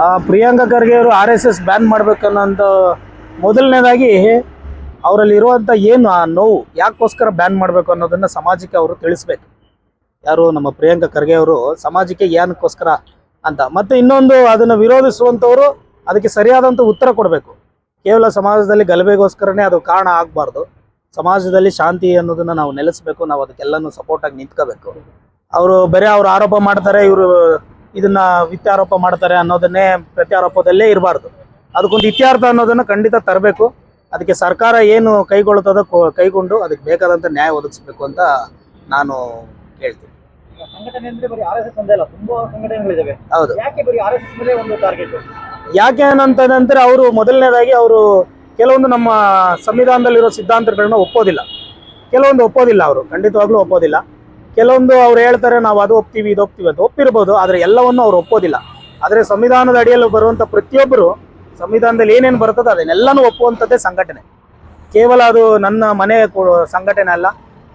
ಆ, ಪ್ರಿಯಾಂಕಾ ಖರ್ಗೆ ಅವರು R S S ban ಮಾಡ್ಬೇಕನ್ನೋಂಥ ಮೊದಲನೇದಾಗಿ ಅವರಲ್ಲಿ ಇರುವಂಥ ಏನು ಆ ನೋವು ಯಾಕೋಸ್ಕರ ಬ್ಯಾನ್ ಮಾಡಬೇಕು ಅನ್ನೋದನ್ನ ಸಮಾಜಕ್ಕೆ ಅವರು ತಿಳಿಸ್ಬೇಕು. ಯಾರು ನಮ್ಮ ಪ್ರಿಯಾಂಕಾ ಖರ್ಗೆ ಅವರು ಸಮಾಜಕ್ಕೆ ಏನಕ್ಕೋಸ್ಕರ ಅಂತ. ಮತ್ತೆ ಇನ್ನೊಂದು ಅದನ್ನ ವಿರೋಧಿಸುವಂಥವರು ಅದಕ್ಕೆ ಸರಿಯಾದಂಥ ಉತ್ತರ ಕೊಡಬೇಕು. ಕೇವಲ ಸಮಾಜದಲ್ಲಿ ಗಲಭೆಗೋಸ್ಕರನೇ ಅದು ಕಾರಣ ಆಗಬಾರ್ದು. ಸಮಾಜದಲ್ಲಿ ಶಾಂತಿ ಅನ್ನೋದನ್ನ ನಾವು ನೆಲೆಸಬೇಕು ನಾವು ಅದಕ್ಕೆಲ್ಲನೂ ಸಪೋರ್ಟಾಗಿ ನಿಂತ್ಕೋಬೇಕು. ಅವರು ಬೇರೆ ಅವ್ರು ಆರೋಪ ಮಾಡ್ತಾರೆ ಇವರು ಇದನ್ನ ವಿತ್ಯಾರೋಪ ಮಾಡ್ತಾರೆ ಅನ್ನೋದನ್ನೇ ಪ್ರತ್ಯಾರೋಪದಲ್ಲೇ ಇರಬಾರ್ದು. ಅದಕ್ಕೊಂದು ಇತ್ಯಾರ್ಥ ಅನ್ನೋದನ್ನ ಖಂಡಿತ ತರಬೇಕು. ಅದಕ್ಕೆ ಸರ್ಕಾರ ಏನು ಕೈಗೊಳ್ಳುತ್ತದೋ ಕೈಗೊಂಡು ಅದಕ್ಕೆ ಬೇಕಾದಂತ ನ್ಯಾಯ ಒದಗಿಸ್ಬೇಕು ಅಂತ ನಾನು ಹೇಳ್ತೀನಿ ಹೌದು. ಯಾಕೆ ಅಂತಂದ್ರೆ ಅವರು ಮೊದಲನೇದಾಗಿ ಅವರು ಕೆಲವೊಂದು ನಮ್ಮ ಸಂವಿಧಾನದಲ್ಲಿರೋ ಸಿದ್ಧಾಂತಗಳನ್ನ ಒಪ್ಪೋದಿಲ್ಲ. ಕೆಲವೊಂದು ಒಪ್ಪೋದಿಲ್ಲ ಅವರು, ಖಂಡಿತವಾಗ್ಲೂ ಒಪ್ಪೋದಿಲ್ಲ. ಕೆಲವೊಂದು ಅವ್ರು ಹೇಳ್ತಾರೆ ನಾವು ಅದು ಒಪ್ತೀವಿ, ಇದು ಒಪ್ತೀವಿ ಅದು ಒಪ್ಪಿರ್ಬೋದು, ಆದರೆ ಎಲ್ಲವನ್ನು ಅವ್ರು ಒಪ್ಪೋದಿಲ್ಲ. ಆದರೆ ಸಂವಿಧಾನದ ಅಡಿಯಲ್ಲಿ ಬರುವಂಥ ಪ್ರತಿಯೊಬ್ಬರು ಸಂವಿಧಾನದಲ್ಲಿ ಏನೇನು ಬರ್ತದೋ ಅದನ್ನೆಲ್ಲನೂ ಒಪ್ಪುವಂಥದ್ದೇ ಸಂಘಟನೆ. ಕೇವಲ ಅದು ನನ್ನ ಮನೆ ಸಂಘಟನೆ ಅಲ್ಲ,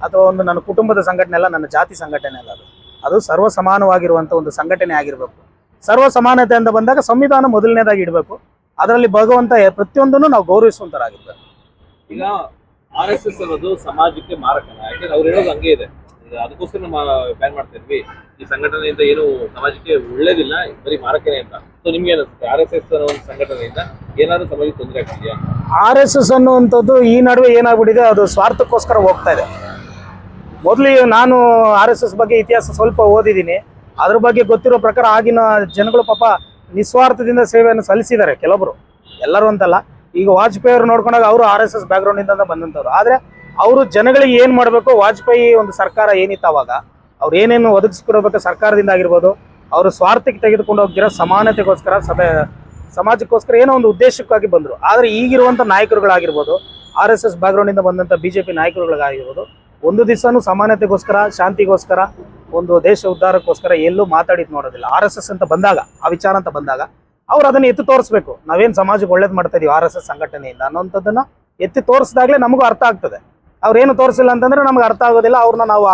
ಅಥವಾ ಒಂದು ನನ್ನ ಕುಟುಂಬದ ಸಂಘಟನೆ ಅಲ್ಲ, ನನ್ನ ಜಾತಿ ಸಂಘಟನೆ ಅಲ್ಲ ಅದು. ಅದು ಸರ್ವ ಸಮಾನವಾಗಿರುವಂಥ ಒಂದು ಸಂಘಟನೆ ಆಗಿರಬೇಕು. ಸರ್ವ ಸಮಾನತೆ ಅಂತ ಬಂದಾಗ ಸಂವಿಧಾನ ಮೊದಲನೇದಾಗಿ ಇಡಬೇಕು. ಅದರಲ್ಲಿ ಭಗವಂತ ಪ್ರತಿಯೊಂದನ್ನು ನಾವು ಗೌರವಿಸುವಂತರಾಗಿರ್ಬೇಕು ಈಗ ಆರ್ ಎಸ್ ಎಸ್ ಅನ್ನೋದು ಸಮಾಜಕ್ಕೆ ಮಾರಕನ ಯಾಕಂದ್ರೆ ಅವ್ರು ಹೇಳೋದು ಹಂಗೆ ಇದೆ. ಅದಕ್ಕೋಸ್ಕರ ನಮ್ಮ ಬ್ಯಾನ್ ಮಾಡ್ತಾ ಇದ್ವಿ ಈ ಸಂಘಟನೆಯಿಂದ ಏನು ಸಮಾಜಕ್ಕೆ ಒಳ್ಳೇದಿಲ್ಲ ಬರೀ ಮಾರಕನೇ ಅಂತ. ಸೊ ನಿಮ್ಗೆ ಅನಿಸುತ್ತೆ ಆರ್ ಎಸ್ ಎಸ್ ಅನ್ನೋ ಒಂದು ಸಂಘಟನೆಯಿಂದ ಏನಾದ್ರು ಸಮಾಜಕ್ಕೆ ತೊಂದರೆ ಆಗ್ತಿದೆಯಾ? ಆರ್ ಎಸ್ ಎಸ್ ಅನ್ನುವಂಥದ್ದು ಈ ನಡುವೆ ಏನಾಗ್ಬಿಟ್ಟಿದೆ ಅದು ಸ್ವಾರ್ಥಕ್ಕೋಸ್ಕರ ಹೋಗ್ತಾ ಇದೆ. ಮೊದಲು ನಾನು ಆರ್ ಎಸ್ ಎಸ್ ಬಗ್ಗೆ ಇತಿಹಾಸ ಸ್ವಲ್ಪ ಓದಿದ್ದೀನಿ. ಅದ್ರ ಬಗ್ಗೆ ಗೊತ್ತಿರೋ ಪ್ರಕಾರ ಆಗಿನ ಜನಗಳು ಪಾಪ ನಿಸ್ವಾರ್ಥದಿಂದ ಸೇವೆಯನ್ನು ಸಲ್ಲಿಸಿದ್ದಾರೆ ಕೆಲವರು. ಎಲ್ಲರೂ ಅಂತಲ್ಲ. ಈಗ ವಾಜಪೇಯಿ ಅವರು ನೋಡ್ಕೊಂಡಾಗ ಅವರು ಆರ್ ಎಸ್ ಎಸ್ ಬ್ಯಾಕ್ಗ್ರೌಂಡಿಂದ ಬಂದಂಥವ್ರು ಆದರೆ ಅವರು ಜನಗಳಿಗೆ ಏನು ಮಾಡಬೇಕು ವಾಜಪೇಯಿ ಒಂದು ಸರ್ಕಾರ ಏನಿತ್ತು ಅವಾಗ, ಅವ್ರು ಏನೇನು ಒದಗಿಸ್ಕೊಡ್ಬೇಕು ಸರ್ಕಾರದಿಂದ ಆಗಿರ್ಬೋದು, ಅವರು ಸ್ವಾರ್ಥಕ್ಕೆ ತೆಗೆದುಕೊಂಡು ಹೋಗ್ತಿರೋ ಸಮಾನತೆಗೋಸ್ಕರ ಸಭೆ ಸಮಾಜಕ್ಕೋಸ್ಕರ ಏನೋ ಒಂದು ಉದ್ದೇಶಕ್ಕಾಗಿ ಬಂದರು. ಆದರೆ ಈಗಿರುವಂಥ ನಾಯಕರುಗಳಾಗಿರ್ಬೋದು, ಆರ್ ಎಸ್ ಎಸ್ ಬ್ಯಾಕ್ಗ್ರೌಂಡಿಂದ ಬಂದಂಥ ಬಿ ಜೆ ಪಿ ನಾಯಕರುಗಳಾಗಿರ್ಬೋದು, ಒಂದು ದಿವಸನೂ ಸಮಾನತೆಗೋಸ್ಕರ, ಶಾಂತಿಗೋಸ್ಕರ ಒಂದು ದೇಶ ಉದ್ಧಾರಕ್ಕೋಸ್ಕರ ಎಲ್ಲೂ ಮಾತಾಡಿದ್ ನೋಡೋದಿಲ್ಲ. ಆರ್ ಎಸ್ ಎಸ್ ಅಂತ ಬಂದಾಗ, ಆ ವಿಚಾರ ಅಂತ ಬಂದಾಗ ಅವ್ರು ಅದನ್ನ ಎತ್ತಿ ತೋರಿಸ್ಬೇಕು. ನಾವೇನು ಸಮಾಜಕ್ಕೆ ಒಳ್ಳೇದು ಮಾಡ್ತಾ ಇದೀವಿ ಆರ್ ಎಸ್ ಎಸ್ ಸಂಘಟನೆಯಿಂದ ಅನ್ನೋಂಥದ್ದನ್ನ ಎತ್ತಿ ತೋರಿಸಿದಾಗಲೇ ನಮಗೂ ಅರ್ಥ ಆಗ್ತದೆ. ಅವ್ರೇನು ತೋರಿಸಿಲ್ಲ ಅಂತಂದ್ರೆ ನಮ್ಗೆ ಅರ್ಥ ಆಗೋದಿಲ್ಲ. ಅವ್ರನ್ನ ನಾವು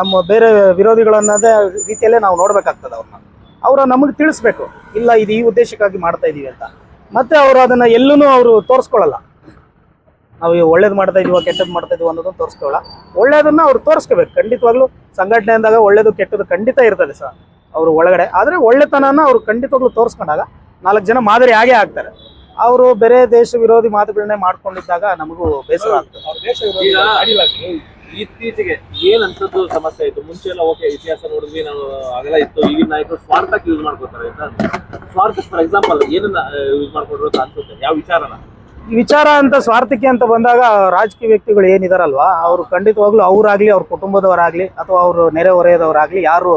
ನಮ್ಮ ಬೇರೆ ವಿರೋಧಿಗಳನ್ನದೇ ರೀತಿಯಲ್ಲೇ ನಾವು ನೋಡ್ಬೇಕಾಗ್ತದೆ ಅವ್ರನ್ನ. ಅವ್ರ ನಮಗೆ ತಿಳಿಸ್ಬೇಕು. ಇಲ್ಲ, ಇದು ಈ ಉದ್ದೇಶಕ್ಕಾಗಿ ಮಾಡ್ತಾ ಇದೀವಿ ಅಂತ. ಮತ್ತೆ ಅವರು ಅದನ್ನ ಎಲ್ಲೂ ಅವರು ತೋರಿಸ್ಕೊಳ್ಳಲ್ಲ. ನಾವು ಈ ಒಳ್ಳೇದು ಮಾಡ್ತಾ ಇದೀವ ಕೆಟ್ಟದ್ದು ಮಾಡ್ತಾ ಇದೀವಿ ಅನ್ನೋದನ್ನ ತೋರಿಸ್ಕೊಳ್ಳ ಒಳ್ಳೇದನ್ನ ಅವ್ರು ತೋರಿಸ್ಕೋಬೇಕು. ಖಂಡಿತವಾಗ್ಲೂ ಸಂಘಟನೆ ಅಂದಾಗ ಒಳ್ಳೇದು ಕೆಟ್ಟದ್ದು ಖಂಡಿತ ಇರ್ತದೆ ಸರ್ ಅವರು ಒಳಗಡೆ. ಆದರೆ ಒಳ್ಳೆತನನ ಅವ್ರು ಖಂಡಿತವಾಗ್ಲೂ ತೋರಿಸ್ಕೊಂಡಾಗ ನಾಲ್ಕು ಜನ ಮಾದರಿ ಆಗೇ ಆಗ್ತಾರೆ. ಅವರು ಬೇರೆ ದೇಶ ವಿರೋಧಿ ಮಾತುಗಳನ್ನೇ ಮಾಡ್ಕೊಂಡಿದ್ದಾಗ ನಮಗೂ ಬೇಸರ ಆಗ್ತದೆ. ಈಗ ಇತ್ತೀಚೆಗೆ ಏನ್ ಅಂತದ್ದು ಸಮಸ್ಯೆ ಆಯ್ತು? ಮುಂಚೆ ಎಲ್ಲ ಓಕೆ ಇತಿಹಾಸ ನೋಡಿದ್ವಿ ನಾವು ಆಗಲ್ಲ ಇತ್ತು. ಈಗಿನ ನಾಯಕರು ಸ್ವಾರ್ಥಕ್ಕೆ ಯೂಸ್ ಮಾಡ್ಕೋತಾರೆ ಅಂತ ಸ್ವಾರ್ಥ ಫಾರ್ ಎಕ್ಸಾಂಪಲ್ ಏನನ್ನ ಯೂಸ್ ಮಾಡ್ಕೊಂಡ್ರು ಅಂತ ಅನ್ಸುತ್ತೆ? ಯಾವ ವಿಚಾರನ? ವಿಚಾರ ಅಂತ ಸ್ವಾರ್ಥಕ್ಕೆ ಅಂತ ಬಂದಾಗ ರಾಜಕೀಯ ವ್ಯಕ್ತಿಗಳು ಏನಿದಾರಲ್ವಾ? ಅವರು ಖಂಡಿತವಾಗ್ಲೂ ಅವರಾಗ್ಲಿ, ಅವ್ರ ಕುಟುಂಬದವರಾಗ್ಲಿ ಅಥವಾ ಅವರು ನೆರೆಹೊರೆಯದವರಾಗ್ಲಿ ಯಾರು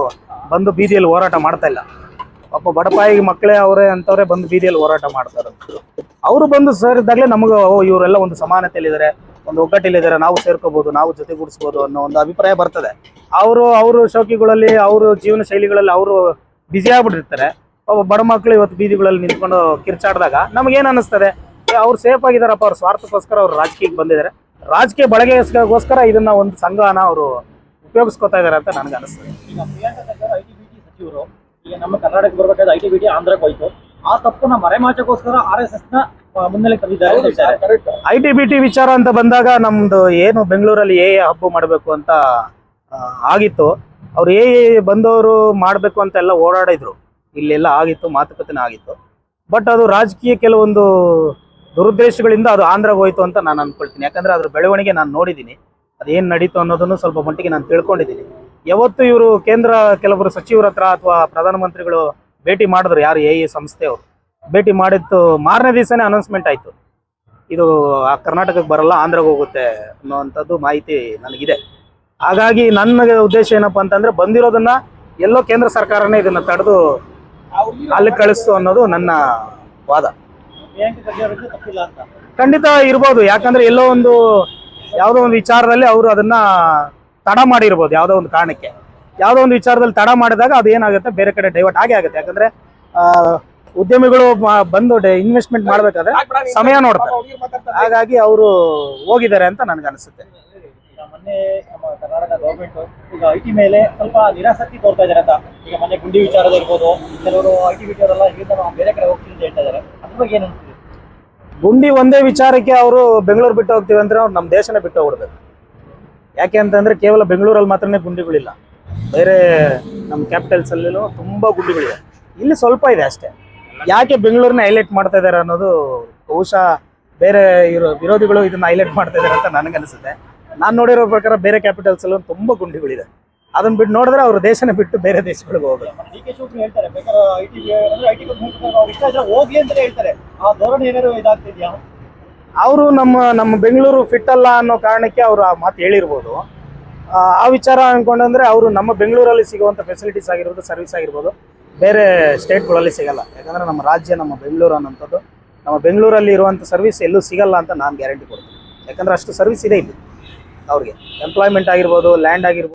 ಬಂದು ಬೀದಿಯಲ್ಲಿ ಹೋರಾಟ ಮಾಡ್ತಾ ಇಲ್ಲ. ಪಾಪ ಬಡಪಾಯಿಗೆ ಮಕ್ಕಳೇ ಅವರೇ ಅಂತವ್ರೆ ಬಂದು ಬೀದಿಯಲ್ಲಿ ಹೋರಾಟ ಮಾಡ್ತಾರೆ ಅವರು ಬಂದು ಸೇರಿದಾಗಲೇ ನಮಗೆ ಇವರೆಲ್ಲ ಒಂದು ಸಮಾನತೆಯಲ್ಲಿದ್ದಾರೆ, ಒಂದು ಒಗ್ಗಟ್ಟಲ್ಲಿದ್ದಾರೆ ನಾವು ಸೇರ್ಕೋಬಹುದು ನಾವು ಜೊತೆಗೂಡಿಸ್ಬೋದು ಅನ್ನೋ ಒಂದು ಅಭಿಪ್ರಾಯ ಬರ್ತದೆ. ಅವರು ಅವರು ಶೋಕಿಗಳಲ್ಲಿ, ಅವರು ಜೀವನ ಶೈಲಿಗಳಲ್ಲಿ ಅವರು ಬ್ಯುಸಿ ಆಗ್ಬಿಟ್ಟಿರ್ತಾರೆ. ಬಡ ಮಕ್ಕಳು ಇವತ್ತು ಬೀದಿಗಳಲ್ಲಿ ನಿಂತ್ಕೊಂಡು ಕಿರ್ಚಾಡಿದಾಗ ನಮಗೇನು ಅನ್ನಿಸ್ತದೆ? ಅವ್ರು ಸೇಫ್ ಆಗಿದಾರಪ್ಪ ಅವ್ರ ಸ್ವಾರ್ಥಕ್ಕೋಸ್ಕರ ಅವ್ರು ರಾಜಕೀಯಕ್ಕೆ ಬಂದಿದ್ದಾರೆ ರಾಜಕೀಯ ಬಳಕೆಗೋಸ್ಕರ ಇದನ್ನ ಒಂದು ಸಂಘನ ಅವರು ಉಪಯೋಗಿಸ್ಕೊತಾ ಇದಾರೆ ಅಂತ ನನಗೆ ಅನಿಸ್ತದೆ. ಈಗ Priyanka Kharge I T B T ಸಚಿವರು ಈಗ ನಮ್ಮ ಕರ್ನಾಟಕಕ್ಕೆ ಬರ್ಬೇಕಾದ್ರೆ ಐ ಟಿ ಬಿ ಟಿ ಆಂಧ್ರಕ್ಕೆ ಹೋಯ್ತು. ಆ ತಪ್ಪನ್ನ ಮರೆಮಾಚಕ್ಕೋಸ್ಕರ ಆರ್ ಎಸ್ ಎಸ್ನ ಮುನ್ನೆಲೆ ತಂದಿದ್ದಾರೆ ಐ ಟಿ ಬಿ ಟಿ ವಿಚಾರ ಅಂತ ಬಂದಾಗ ನಮ್ದು ಏನು ಬೆಂಗಳೂರಲ್ಲಿ ಎ ಹಬ್ಬ ಮಾಡಬೇಕು ಅಂತ ಆಗಿತ್ತು. ಅವ್ರು ಎ ಬಂದವರು ಮಾಡಬೇಕು ಅಂತ ಎಲ್ಲ ಓಡಾಡಿದ್ರು. ಇಲ್ಲೆಲ್ಲ ಆಗಿತ್ತು ಮಾತುಕತೆನ ಆಗಿತ್ತು. ಬಟ್ ಅದು ರಾಜಕೀಯ ಕೆಲವೊಂದು ದುರುದ್ದೇಶಗಳಿಂದ ಅದು ಆಂಧ್ರಗೆ ಹೋಯ್ತು ಅಂತ ನಾನು ಅನ್ಕೊಳ್ತೀನಿ. ಯಾಕಂದ್ರೆ ಅದ್ರ ಬೆಳವಣಿಗೆ ನಾನು ನೋಡಿದ್ದೀನಿ. ಅದೇನು ನಡೀತು ಅನ್ನೋದನ್ನು ಸ್ವಲ್ಪ ಮಟ್ಟಿಗೆ ನಾನು ತಿಳ್ಕೊಂಡಿದ್ದೀನಿ. ಯಾವತ್ತು ಇವರು ಕೇಂದ್ರ ಕೆಲವರು ಸಚಿವರ ಹತ್ರ ಅಥವಾ ಪ್ರಧಾನಮಂತ್ರಿಗಳು ಭೇಟಿ ಮಾಡಿದ್ರು, ಯಾರು ಎ ಎ ಸಂಸ್ಥೆಯವರು, ಭೇಟಿ ಮಾಡಿದ್ದು ಮಾರನೇ ದಿವಸನೇ ಅನೌನ್ಸ್ಮೆಂಟ್ ಆಯಿತು. ಇದು ಆ ಕರ್ನಾಟಕಕ್ಕೆ ಬರಲ್ಲ ಆಂಧ್ರಗೆ ಹೋಗುತ್ತೆ ಅನ್ನುವಂಥದ್ದು ಮಾಹಿತಿ ನನಗಿದೆ. ಹಾಗಾಗಿ ನನ್ನ ಉದ್ದೇಶ ಏನಪ್ಪಾ ಅಂತಂದ್ರೆ ಬಂದಿರೋದನ್ನ ಎಲ್ಲೋ ಕೇಂದ್ರ ಸರ್ಕಾರನೇ ಇದನ್ನ ತಡೆದು ಅಲ್ಲಿ ಕಳಿಸ್ತು ಅನ್ನೋದು ನನ್ನ ವಾದ. ಖಂಡಿತ ಇರ್ಬೋದು. ಯಾಕಂದ್ರೆ ಎಲ್ಲೋ ಒಂದು ಯಾವುದೋ ಒಂದು ವಿಚಾರದಲ್ಲಿ ಅವರು ಅದನ್ನ ತಡ ಮಾಡಿರ್ಬೋದು, ಯಾವುದೋ ಒಂದು ಕಾರಣಕ್ಕೆ. ಯಾವುದೋ ಒಂದು ವಿಚಾರದಲ್ಲಿ ತಡ ಮಾಡಿದಾಗ ಅದು ಏನಾಗುತ್ತೆ? ಬೇರೆ ಕಡೆ ಡೈವರ್ಟ್ ಆಗೇ ಆಗುತ್ತೆ. ಯಾಕಂದ್ರೆ ಉದ್ಯಮಿಗಳು ಬಂದು ಇನ್ವೆಸ್ಟ್ಮೆಂಟ್ ಮಾಡ್ಬೇಕಾದ್ರೆ ಸಮಯ ನೋಡ್ತಾರೆ. ಹಾಗಾಗಿ ಅವರು ಹೋಗಿದ್ದಾರೆ ಅಂತ ನನಗೆ ಅನಿಸುತ್ತೆ. ಈಗ ಮೊನ್ನೆ ನಮ್ಮ ಕರ್ನಾಟಕ ಗೌರ್ಮೆಂಟ್ ಈಗ ಐ ಟಿ ಮೇಲೆ ಸ್ವಲ್ಪ ನಿರಾಸಕ್ತಿ ತೋರ್ತಾ ಇದ್ದಾರೆ ಅಂತ. ಈಗ ಮೊನ್ನೆ ಗುಂಡಿ ವಿಚಾರದಲ್ಲಿ ಇರ್ಬೋದು ಕೆಲವರು ಐ ಟಿ ಅವರೆಲ್ಲ ನಾವು ಬೇರೆ ಕಡೆ ಹೋಗ್ತೀವಿ ಅಂತ ಹೇಳ್ತಾ ಇದ್ದಾರೆ. ಅದ್ರ ಬಗ್ಗೆ ಏನು ಗುಂಡಿ ಒಂದೇ ವಿಚಾರಕ್ಕೆ ಅವರು ಬೆಂಗಳೂರು ಬಿಟ್ಟು ಹೋಗ್ತೀವಿ ಅಂದ್ರೆ ಅವ್ರು ನಮ್ಮ ದೇಶನೇ ಬಿಟ್ಟು ಹೋಗ್ಬಿಡ್ಬೇಕು. ಯಾಕೆ ಅಂತಂದ್ರೆ ಕೇವಲ ಬೆಂಗಳೂರಲ್ಲಿ ಮಾತ್ರನೇ ಗುಂಡಿಗಳಿಲ್ಲ. ಬೇರೆ ನಮ್ಮ ಕ್ಯಾಪಿಟಲ್ಸ್ ಅಲ್ಲಿನೂ ತುಂಬಾ ಗುಂಡಿಗಳಿದೆ ಇಲ್ಲಿ ಸ್ವಲ್ಪ ಇದೆ ಅಷ್ಟೇ. ಯಾಕೆ ಬೆಂಗಳೂರನ್ನ ಹೈಲೈಟ್ ಮಾಡ್ತಾ ಇದ್ದಾರೆ ಅನ್ನೋದು ಬಹುಶಃ ಬೇರೆ ಇರೋ ವಿರೋಧಿಗಳು ಇದನ್ನ ಹೈಲೈಟ್ ಮಾಡ್ತಾ ಇದ್ದಾರೆ ಅಂತ ನನಗನ್ಸುತ್ತೆ ನಾನು ನೋಡಿರೋ ಪ್ರಕಾರ ಬೇರೆ ಕ್ಯಾಪಿಟಲ್ಸ್ ತುಂಬ ತುಂಬಾ ಗುಂಡಿಗಳಿದೆ. ಅದನ್ನ ಬಿಟ್ಟು ನೋಡಿದ್ರೆ ಅವರು ದೇಶನ ಬಿಟ್ಟು ಬೇರೆ ದೇಶಗಳಿಗೆ ಹೋಗ್ಬೇಕು. ಅವರು ನಮ್ಮ ನಮ್ಮ ಬೆಂಗಳೂರು ಫಿಟ್ ಅಲ್ಲ ಅನ್ನೋ ಕಾರಣಕ್ಕೆ ಅವರು ಆ ಮಾತು ಹೇಳಿರ್ಬೋದು. ಆ, ಆ ವಿಚಾರ ಅನ್ಕೊಂಡಂದ್ರೆ ಅವರು ನಮ್ಮ ಬೆಂಗಳೂರಲ್ಲಿ ಸಿಗುವಂಥ ಫೆಸಿಲಿಟೀಸ್ ಆಗಿರ್ಬೋದು ಸರ್ವಿಸ್ ಆಗಿರ್ಬೋದು ಬೇರೆ ಸ್ಟೇಟ್ಗಳಲ್ಲಿ ಸಿಗಲ್ಲ. ಯಾಕಂದ್ರೆ ನಮ್ಮ ರಾಜ್ಯ ನಮ್ಮ ಬೆಂಗಳೂರು ಅನ್ನೋಂಥದ್ದು ನಮ್ಮ ಬೆಂಗಳೂರಲ್ಲಿ ಇರುವಂಥ ಸರ್ವಿಸ್ ಎಲ್ಲೂ ಸಿಗಲ್ಲ ಅಂತ ನಾನು ಗ್ಯಾರಂಟಿ ಕೊಡ್ತೀನಿ. ಯಾಕಂದ್ರೆ ಅಷ್ಟು ಸರ್ವಿಸ್ ಇದೆ ಇಲ್ಲಿ ಅವ್ರಿಗೆ. ಎಂಪ್ಲಾಯ್ಮೆಂಟ್ ಆಗಿರ್ಬೋದು ಲ್ಯಾಂಡ್ ಆಗಿರ್ಬೋದು.